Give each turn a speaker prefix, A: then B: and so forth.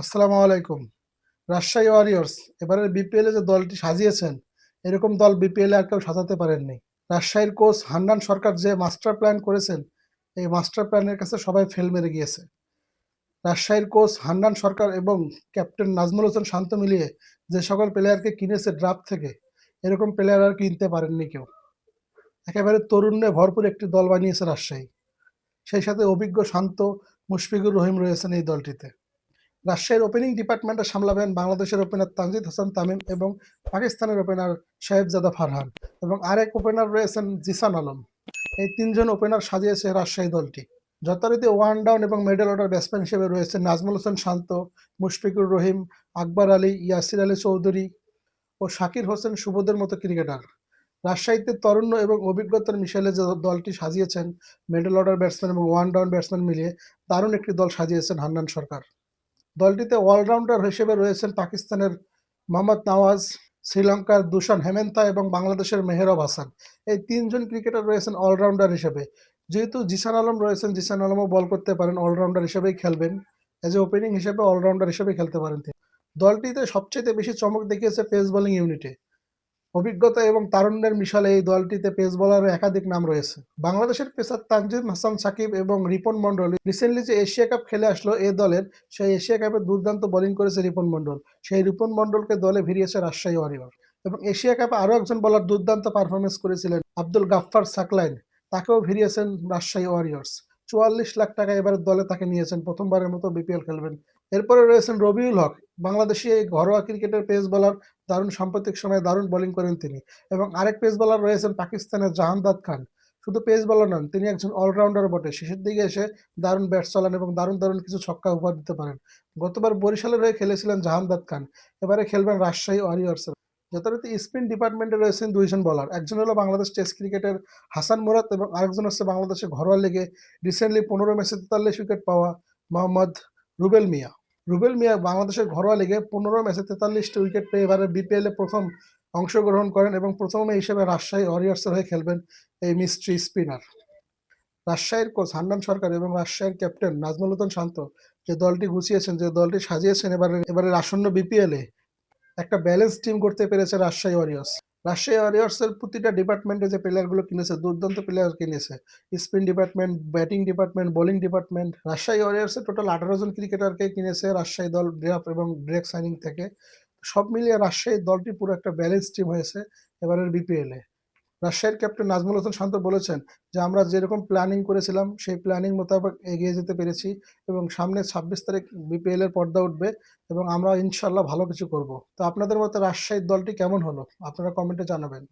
A: আসসালামু আলাইকুম। রাজশাহী ওয়ারিয়র্স এবারের বিপিএলে যে দলটি সাজিয়েছেন, এরকম দল বিপিএলে আর কেউ সাজাতে পারেননি। রাজশাহীর কোচ হান্নান সরকার যে মাস্টার প্ল্যান করেছেন, এই মাস্টার প্ল্যানের কাছে সবাই ফেল মেরে গিয়েছে। রাজশাহীর কোচ হান্নান সরকার এবং ক্যাপ্টেন নাজমুল হোসেন শান্ত মিলিয়ে যে সকল প্লেয়ারকে কিনেছে ড্রাফট থেকে, এরকম প্লেয়ার আর কিনতে পারেননি কেউ। একেবারে তরুণে ভরপুর একটি দল বানিয়েছে রাজশাহী। সেই সাথে অভিজ্ঞ, শান্ত, মুশফিকুর রহিম রয়েছেন এই দলটিতে। রাজশাহীর ওপেনিং ডিপার্টমেন্টে সামলাবেন বাংলাদেশের ওপেনার তানজিদ হাসান তামিম এবং পাকিস্তানের ওপেনার সাহেবজাদা ফারহান এবং আরেক ওপেনার রয়েছেন জিসান আলম। এই তিনজন ওপেনার সাজিয়েছে রাজশাহী দলটি। যথারীতি ওয়ান ডাউন এবং মিডল অর্ডার ব্যাটসম্যান হিসেবে রয়েছে নাজমুল হোসেন শান্ত, মুশফিকুর রহিম, আকবর আলী, ইয়াসির আলী চৌধুরী ও শাকির হোসেন সুবোধের মতো ক্রিকেটার রাজশাহীতে তরুণ এবং অভিজ্ঞতার মিশেলে যে দলটি সাজিয়েছেন মিডল অর্ডার ব্যাটসম্যান এবং ওয়ান ডাউন ব্যাটসম্যান মিলিয়ে দারুণ একটি দল সাজিয়েছেন হান্নান সরকার। দলটিতে অলরাউন্ডার হিসেবে রয়েছেন পাকিস্তানের মোহাম্মদ নওয়াজ, শ্রীলঙ্কার দূষণ হেমেন্তা এবং বাংলাদেশের মেহরব হাসান। এই তিনজন ক্রিকেটার রয়েছেন অলরাউন্ডার হিসেবে। যেহেতু জিসান আলম রয়েছেন, জিসান আলমও বল করতে পারেন, অলরাউন্ডার হিসেবেই খেলবেন। এজ এ ওপেনিং হিসেবে অলরাউন্ডার হিসেবে খেলতে পারেন তিনি। দলটিতে সবচেয়ে বেশি চমক দেখিয়েছে পেস বোলিং ইউনিটে অভিজ্ঞতা এবং তারুণ্যের মিশালে এই দলটিতে পেস বোলারের একাধিক নাম রয়েছে। বাংলাদেশের পেসার তানজিম হাসান সাকিব এবং রিপন মন্ডল রিসেন্টলি যে এশিয়া কাপ খেলে আসলো এই দলের, সেই এশিয়া কাপে দুর্দান্ত বোলিং করেছে রিপন মন্ডল সেই রিপন মন্ডলকে দলে ভিড়িয়েছে রাজশাহী ওয়ারিয়র এবং এশিয়া কাপে আরও একজন বলার দুর্দান্ত পারফরমেন্স করেছিলেন আব্দুল গাফফার সাকলাইন। তাকেও ভিড়িয়েছেন রাজশাহী ওয়ারিয়র্স চুয়াল্লিশ লাখ টাকা এবার দলে তাকে নিয়েছেন, প্রথমবারের মতো বিপিএল খেলবেন এরপরে রয়েছেন রবিউল হক, বাংলাদেশি এই ঘরোয়া ক্রিকেটের পেস বোলার, দারুণ সাম্প্রতিক সময়ে দারুণ বোলিং করেন তিনি এবং আরেক পেস বোলার রয়েছেন পাকিস্তানের জাহানদাদ খান। শুধু পেস বোলার নন, তিনি একজন অলরাউন্ডার বটে। শেষের দিকে এসে দারুণ ব্যাট চালান এবং দারুণ দারুণ কিছু ছক্কা উপহার দিতে পারেন। গতবার বরিশালের হয়ে খেলেছিলেন জাহানদাদ খান। এবারে খেলবেন রাজশাহী ওয়ারিয়র্সের যথারীতি স্পিন ডিপার্টমেন্টে রয়েছেন দুইজন বলার একজন হলো বাংলাদেশ টেস্ট ক্রিকেটের হাসান মুরাদ এবং আরেকজন হচ্ছে বাংলাদেশের ঘরোয়া লিগে রিসেন্টলি পনেরো ম্যাচে তেতাল্লিশ উইকেট পাওয়া মোহাম্মদ রুবেল মিয়া। রুবেল মিয়া বাংলাদেশের ঘরোয়া লিগে পনেরো ম্যাচে তেতাল্লিশটি উইকেট পেয়ে এবারে বিপিএলে প্রথম অংশগ্রহণ করেন এবং প্রথমে হিসেবে রাজশাহী ওয়ারিয়ার্সের হয়ে খেলবেন এই মিস্ট্রি স্পিনার। রাজশাহীর কোচ হান্নান সরকার এবং রাজশাহীর ক্যাপ্টেন নাজমুল হোসেন শান্ত যে দলটি গুছিয়েছেন, যে দলটি সাজিয়েছেন, এবারে এবারে আসন্ন বিপিএলে একটা ব্যালেন্স টিম করতে পেরেছে রাজশাহী ওয়ারিয়ার্স রাজশাহী ওয়ারিয়ার্সের প্রতিটা ডিপার্টমেন্টে যে প্লেয়ারগুলো কিনেছে, দুর্দান্ত প্লেয়ার কিনেছে। Spin department batting department bowling department Rajshahi ওয়ারিয়ার্সের total আঠারো জন ক্রিকেটারকে কিনেছে রাজশাহী দল ড্রাফট এবং ব্রেক সাইনিং থেকে। সব মিলিয়ে রাজশাহী দলটি পুরো একটা ব্যালেন্স টিম হয়েছে এবারের বিপিএলে রাজশাহীর ক্যাপ্টেন নাজমুল হোসেন শান্ত বলেছেন যে, আমরা যেরকম প্ল্যানিং করেছিলাম, সেই প্ল্যানিং মোতাবেক এগিয়ে যেতে পেরেছি এবং সামনে ছাব্বিশ তারিখ বিপিএল এর পর্দা উঠবে এবং আমরা ইনশাল্লাহ ভালো কিছু করব। তো আপনাদের মতে রাজশাহীর দলটি কেমন হলো? আপনারা কমেন্টে জানাবেন।